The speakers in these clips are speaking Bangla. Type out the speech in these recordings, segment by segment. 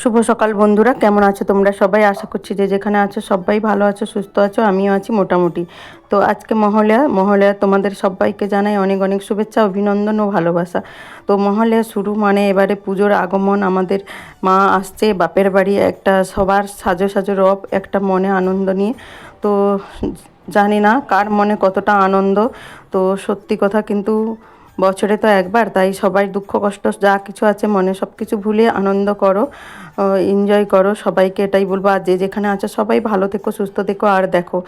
শুভ সকাল বন্ধুরা, কেমন আছো তোমরা সবাই? আশা করছি যে যেখানে আছো সবাই ভালো আছো, সুস্থ আছো, আমিও আছি মোটামুটি। তো আজকে মহলেয়া মহলেয়া তোমাদের সবাইকে জানাই অনেক অনেক শুভেচ্ছা, অভিনন্দন ও ভালোবাসা। তো মহলেয়া শুরু মানে এবারে পুজোর আগমন আমাদের মা আসছে, বাপের বাড়ি, একটা সবার সাজো সাজো রব, একটা মনে আনন্দ নিয়ে। তো জানি না কার মনে কতটা আনন্দ। তো সত্যি কথা কিন্তু বছরে তো একবার, তাই সবাই দুঃখ কষ্ট যা কিছু আছে মনে সব কিছু ভুলে আনন্দ করো। এনজয় করো, সবাইকে এটাই বলব। আর যে যেখানে আছো, সবাই ভালো থেকো, সুস্থ থেকো। আর দেখো,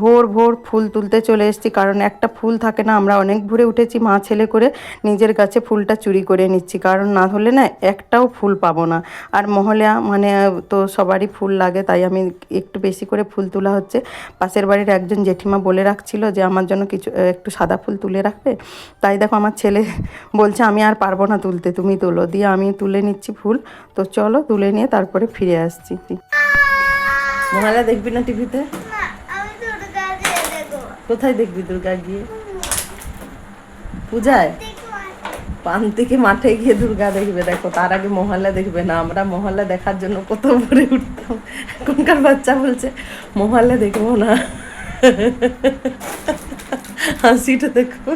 ভোর ভোর ফুল তুলতে চলে এসেছি, কারণ একটা ফুল থাকে না, আমরা অনেক ভোরে উঠেছি মা ছেলে করে নিজের গাছে ফুলটা চুরি করে নিচ্ছি। কারণ না হলে না, একটাও ফুল পাবো না। আর মহলেয়া মানে তো সবারই ফুল লাগে, তাই আমি একটু বেশি করে ফুল তোলা হচ্ছে। পাশের বাড়ির একজন জেঠিমা বলে রাখছিল যে, আমার জন্য কিছু একটু সাদা ফুল তুলে রাখবে? তাই দেখো, আমার ছেলে বলছে, আমি আর পারব না তুলতে, তুমি তোলো। দিয়ে আমি তুলে নিচ্ছি ফুল। তো চলো, তুলে নিয়ে তারপরে ফিরে আসছি। মহালয়া, দেখবি না টিভিতে? কোথায় দেখবি দুর্গা গিয়ে? পূজায়? পান থেকে মাঠে গিয়ে দুর্গা দেখবে, দেখো, তার আগে মহল্লা দেখবে না। আমরা মহল্লা দেখার জন্য কত ভরে উঠতাম। এখনকার বাচ্চা বলছে মহল্লা দেখব না। হাসিটা দেখো।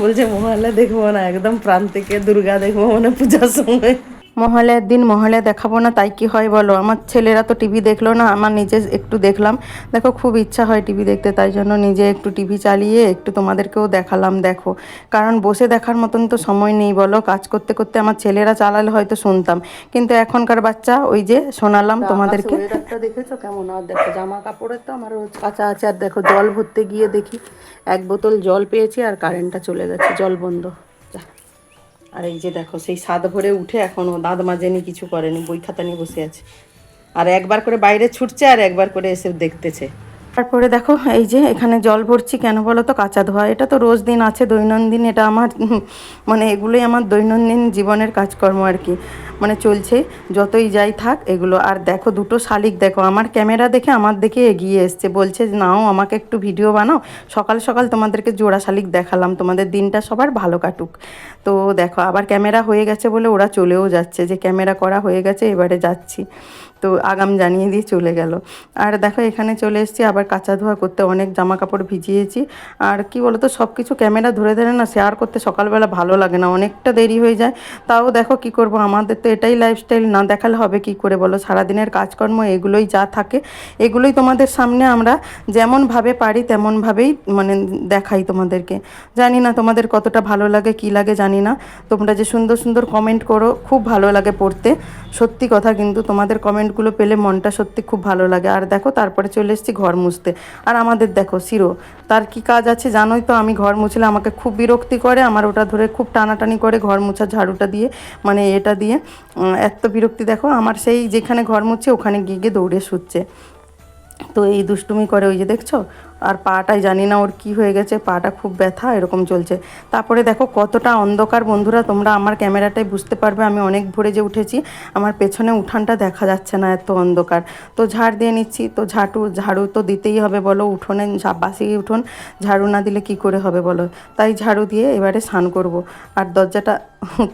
বলছে মহল্লা দেখব না একদম প্রাণ থেকে দুর্গা দেখব মানে পূজার সময় মহালয়ার দিন মহালয়া দেখাবো না তাই কি হয় বলো? আমার ছেলেরা তো টিভি দেখল না আমার নিজে একটু দেখলাম। দেখো খুব ইচ্ছা হয় টিভি দেখতে তাই জন্য নিজে একটু টিভি চালিয়ে একটু তোমাদেরকেও দেখালাম দেখো। কারণ বসে দেখার মতন তো সময় নেই বলো কাজ করতে করতে আমার ছেলেরা চালালে হয়তো শুনতাম। কিন্তু এখনকার বাচ্চা ওই যে শোনালাম তোমাদেরকে। দেখেছ কেমন? আর দেখো জামা কাপড়ের তো আমার কাঁচা আছে। আর দেখো জল ভরতে গিয়ে দেখি এক বোতল জল পেয়েছি আর কারেন্টটা চলে গেছে জল বন্ধ। আর এই যে দেখো, সেই সাদ ভরে উঠে এখনও দাঁত মাজেনি কিছু করেনি, বই খাতা নিয়ে বসে আছে। আর একবার করে বাইরে ছুটছে আর একবার করে এসে দেখতেছে। তারপরে দেখো এই যে এখানে জল ভরছি কেন বলো তো? কাঁচা ধোয়া। এটা তো রোজ দিন আছে দৈনন্দিন এটা আমার মানে এগুলোই আমার দৈনন্দিন জীবনের কাজকর্ম আর কি। মানে চলছে যতই যাই থাক এগুলো। আর দেখো দুটো শালিক দেখো আমার ক্যামেরা দেখে আমার দেখে এগিয়ে এসছে। বলছে যে, নাও আমাকে একটু ভিডিও বানাও। সকাল সকাল তোমাদেরকে জোড়া শালিক দেখালাম তোমাদের দিনটা সবার ভালো কাটুক। তো দেখো আবার ক্যামেরা হয়ে গেছে বলে ওরা চলেও যাচ্ছে যে ক্যামেরা করা হয়ে গেছে এবারে যাচ্ছি। তো আগাম জানিয়ে দিয়ে চলে গেল। আর দেখো, এখানে চলে এসেছি, আবার কাঁচা ধোয়া করতে অনেক জামা কাপড় ভিজিয়েছি। আর কি বলতো সব কিছু ক্যামেরা ধরে ধরে না শেয়ার করতে সকালবেলা ভালো লাগে না, অনেকটা দেরি হয়ে যায়। তাও দেখো কি করব, আমাদের তো এটাই লাইফস্টাইল না দেখালে হবে কি করে বলো? সারাদিনের কাজকর্ম, এগুলোই যা থাকে, এগুলোই তোমাদের সামনে আমরা যেমনভাবে পারি, তেমনভাবেই মানে দেখাই তোমাদেরকে। জানি না তোমাদের কতটা ভালো লাগে, কি লাগে জানি না। তোমরা যে সুন্দর সুন্দর কমেন্ট করো, খুব ভালো লাগে পড়তে। সত্যি কথা কিন্তু তোমাদের কমেন্টগুলো পেলে মনটা সত্যি খুব ভালো লাগে। আর দেখো, তারপরে চলে এসেছি ঘর মুছতে। আর আমাদের দেখো সিরো তার কি কাজ আছে জানোই তো? আমি ঘর মুছলে আমাকে খুব বিরক্তি করে, আমার ওটা ধরে খুব টানাটানি করে ঘর মুছা ঝাড়ুটা দিয়ে মানে এটা দিয়ে এত বিরক্তি। দেখো, আমার সেই যেখানে ঘর মুছছে, ওখানে গিয়ে গিয়ে দৌড়ে শুচ্ছে। তো এই দুষ্টুমি করে, ওই যে দেখছ? আর পাটাই জানি না ওর কি হয়ে গেছে, পাটা খুব ব্যথা, এরকম চলছে। তারপরে দেখো কতটা অন্ধকার বন্ধুরা, তোমরা আমার ক্যামেরাটাই বুঝতে পারবে, আমি অনেক ভোরে যে উঠেছি, আমার পেছনে উঠানটা দেখা যাচ্ছে না এত অন্ধকার। তো ঝাড় দিয়ে নিচ্ছি, তো ঝাড়ু ঝাড়ু তো দিতেই হবে বলো, উঠোনে বাসি উঠোন, ঝাড়ু না দিলে কি করে হবে বলো? তাই ঝাড়ু দিয়ে এবারে স্নান করব। আর দরজাটা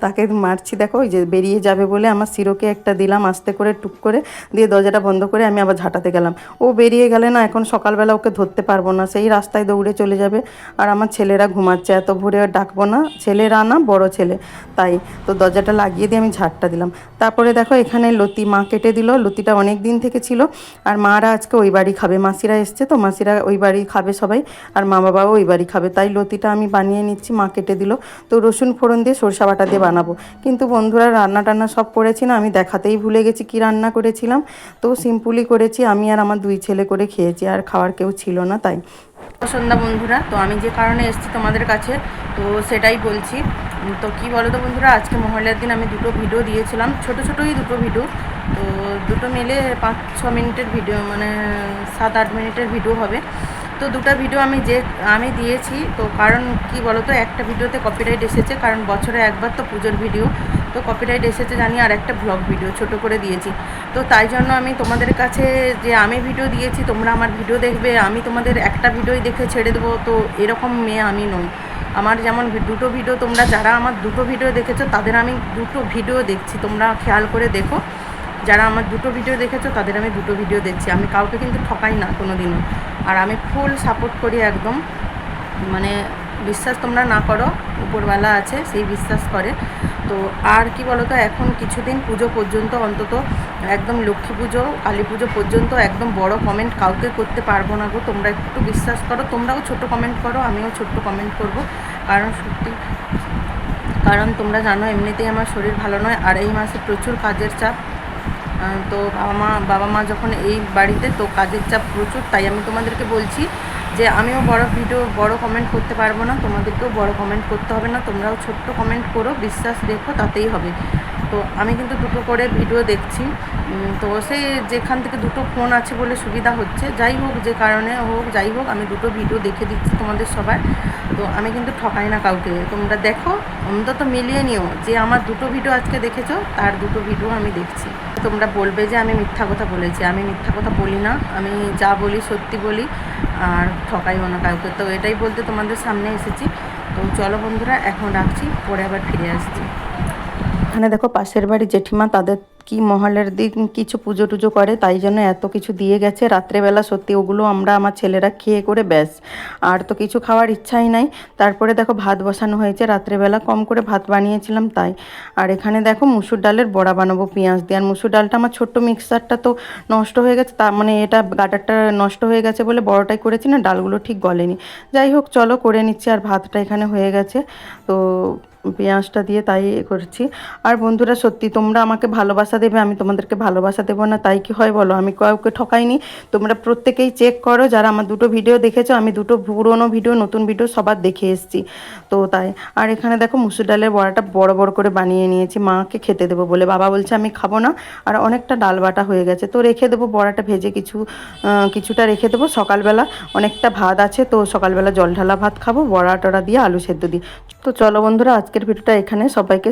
তাকে মারছি দেখো, ওই যে বেরিয়ে যাবে বলে আমার সিরোকে একটা দিলাম, আস্তে করে টুক করে দিয়ে দরজাটা বন্ধ করে আমি আবার ঝাঁটাতে গেলাম। ও বেরিয়ে গেলে না, এখন সকালবেলা ওকে ধরতে পারব না, সেই রাস্তায় দৌড়ে চলে যাবে। আর আমার ছেলেরা ঘুমাচ্ছে, এত ভোরে ডাকবো না। ছেলেরা না, বড় ছেলে। তাই তো দরজাটা লাগিয়ে দিয়ে আমি ঝাড়টা দিলাম। তারপরে দেখো এখানে লতি মা কেটে দিল। লতিটা অনেক দিন থেকে ছিল। আর মারা আজকে ওই বাড়ি খাবে। মাসিরা এসছে তো, মাসিরা ওই বাড়ি খাবে সবাই। আর মা বাবাও ওই বাড়ি খাবে। তাই লতিটা আমি বানিয়ে নিচ্ছি, মা কেটে দিল। তো রসুন ফোড়ন দিয়ে সরষা বাটা দিয়ে বানাবো। কিন্তু বন্ধুরা, রান্না টান্না সব করেছি না, আমি দেখাতেই ভুলে গেছি কি রান্না করেছিলাম। তো সিম্পলি করেছি, আমি আর আমার দুই ছেলে করে খেয়েছি। আর খাওয়ার কেউ ছিল না, তাই সন্ধ্যা বন্ধুরা, তো আমি যে কারণে এসেছি তোমাদের কাছে, তো সেটাই বলছি। তো কি বলো তো বন্ধুরা, আজকে মহলার দিন আমি দুটো ভিডিও দিয়েছিলাম, ছোট ছোটোই দুটো ভিডিও। তো দুটো মিলে পাঁচ, ছ মিনিটের ভিডিও মানে সাত, আট মিনিটের ভিডিও হবে। তো দুটো ভিডিও আমি যে, আমি দিয়েছি, তো কারণ কি বলো তো, একটা ভিডিওতে কপিরাইট এসেছে, কারণ বছরে একবার তো পুজোর ভিডিও। তো কপিরাইট এসেছে জানি, আর একটা ব্লগ ভিডিও ছোট করে দিয়েছি। তো তাই জন্য আমি তোমাদের কাছে যে আমি ভিডিও দিয়েছি, তোমরা আমার ভিডিও দেখবে, আমি তোমাদের একটা ভিডিওই দেখে ছেড়ে দেবো, তো এরকম মেয়ে আমি নই। আমার যেমন দুটো ভিডিও তোমরা যারা আমার দুটো ভিডিও দেখেছ, তাদের আমি দুটো ভিডিও দেখছি, তোমরা খেয়াল করে দেখো। যারা আমার দুটো ভিডিও দেখেছ, তাদের আমি দুটো ভিডিও দেখছি। আমি কাউকে কিন্তু ঠকাই না কোনো দিনও আর আমি ফুল সাপোর্ট করি একদম। মানে বিশ্বাস তোমরা না করো। উপরওয়ালা আছে, সেই বিশ্বাস করে। তো আর কি বলো তো এখন কিছুদিন পুজো পর্যন্ত অন্তত একদম লক্ষ্মী পুজো, কালী পুজো পর্যন্ত একদম বড় কমেন্ট কাউকে করতে পারব না গো। তোমরা একটু বিশ্বাস করো, তোমরাও ছোট কমেন্ট করো, আমিও ছোট্ট কমেন্ট করব। কারণ সত্যি, কারণ তোমরা জানো এমনিতেই আমার শরীর ভালো নয়, আর এই মাসে প্রচুর কাজের চাপ। তো বাবা মা বাবা মা যখন এই বাড়িতে, তো কাজের চাপ প্রচুর, তাই আমি তোমাদেরকে বলছি যে আমিও বড় ভিডিও, বড় কমেন্ট করতে পারব না। তোমাদেরকেও বড় কমেন্ট করতে হবে না। তোমরাও ছোট্ট কমেন্ট করো, বিশ্বাস দেখো তাতেই হবে। তো আমি কিন্তু দুটো করে ভিডিও দেখছি। তো সেই যেখান থেকে দুটো ফোন আছে বলে সুবিধা হচ্ছে। যাই হোক, যে কারণে হোক, যাই হোক, আমি দুটো ভিডিও দেখে দিচ্ছি তোমাদের সবার। তো আমি কিন্তু ঠকাই না কাউকে। তোমরা দেখো, অন্তত মিলিয়ে নিও যে আমার দুটো ভিডিও আজকে দেখেছ, তার দুটো ভিডিও আমি দেখছি। তোমরা বলবে যে আমি মিথ্যা কথা বলেছি। আমি মিথ্যা কথা বলি না। আমি যা বলি সত্যি বলি। আর ঠকাইও না কাউকে। তো এটাই বলতে তোমাদের সামনে এসেছি। তো চলো বন্ধুরা, এখন রাখছি, পরে আবার ফিরে আসছি। এখানে দেখো পাশের বাড়ি জেঠিমা, তাদের কি মহলের দিক কিছু পুজো টুজো করে, তাই জন্য এত কিছু দিয়ে গেছে। রাত্রেবেলা সত্যি ওগুলো আমরা আমার ছেলেরা খেয়ে করে ব্যাস। আর তো কিছু খাওয়ার ইচ্ছাই নাই। তারপরে দেখো ভাত বসানো হয়েছে। রাত্রেবেলা কম করে ভাত বানিয়েছিলাম তাই। আর এখানে দেখো মুসুর ডালের বড়া বানাবো, পেঁয়াজ দিয়ে। আর মুসুর ডালটা আমার ছোট্ট মিক্সারটা তো নষ্ট হয়ে গেছে। তা মানে এটা গাটারটা নষ্ট হয়ে গেছে বলে বড়টাই করেছি না, ডালগুলো ঠিক গলেনি। যাই হোক, চলো করে নিচ্ছি। আর ভাতটা এখানে হয়ে গেছে। তো পেঁয়াজটা দিয়ে তাই করছি। আর বন্ধুরা, সত্যি তোমরা আমাকে ভালোবাসা দেবে, আমি তোমাদেরকে ভালোবাসা দেবো না, তাই কি হয় বলো? আমি কাউকে ঠকাইনি। তোমরা প্রত্যেকেই চেক করো, যারা আমার দুটো ভিডিও দেখেছ, আমি দুটো পুরোনো ভিডিও নতুন ভিডিও সবার দেখে এসেছি। তো তাই, আর এখানে দেখো মুসুর ডালের বড়াটা বড় বড় করে বানিয়ে নিয়েছি, মাকে খেতে দেবো বলে। বাবা বলছে, আমি খাব না। আর অনেকটা ডাল বাটা হয়ে গেছে। তো রেখে দেবো বড়াটা, ভেজে কিছু কিছুটা রেখে দেবো। সকালবেলা অনেকটা ভাত আছে, তো সকালবেলা জল ঢালা ভাত খাব, বড়া টড়া দিয়ে আলু সেদ্ধ দিয়ে তো চলো বন্ধুরা আজকের ভিডিওটা এখানে সবাইকে